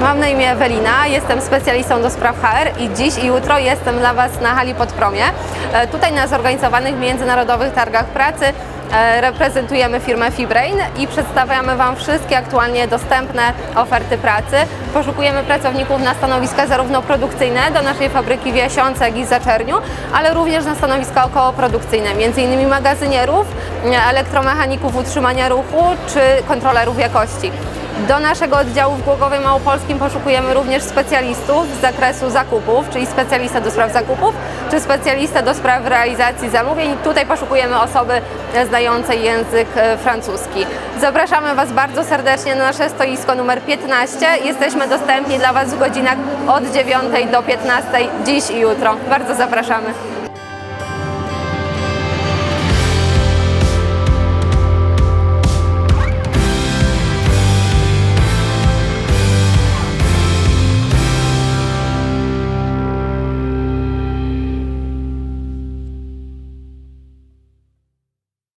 Mam na imię Ewelina, jestem specjalistą do spraw HR i dziś i jutro jestem dla Was na hali Podpromie. E, Tutaj na zorganizowanych międzynarodowych targach pracy e, reprezentujemy firmę Fibrain i przedstawiamy Wam wszystkie aktualnie dostępne oferty pracy. Poszukujemy pracowników na stanowiska zarówno produkcyjne do naszej fabryki w Jasiące, jak i Zaczerniu, ale również na stanowiska okołoprodukcyjne, m.in. magazynierów, elektromechaników utrzymania ruchu czy kontrolerów jakości. Do naszego oddziału w Głogowie Małopolskim poszukujemy również specjalistów z zakresu zakupów, czyli specjalista do spraw zakupów, czy specjalista do spraw realizacji zamówień. Tutaj poszukujemy osoby znającej język e, francuski. Zapraszamy Was bardzo serdecznie na nasze stoisko numer 15. Jesteśmy dostępni dla Was w godzinach od 9 do 15 dziś i jutro. Bardzo zapraszamy.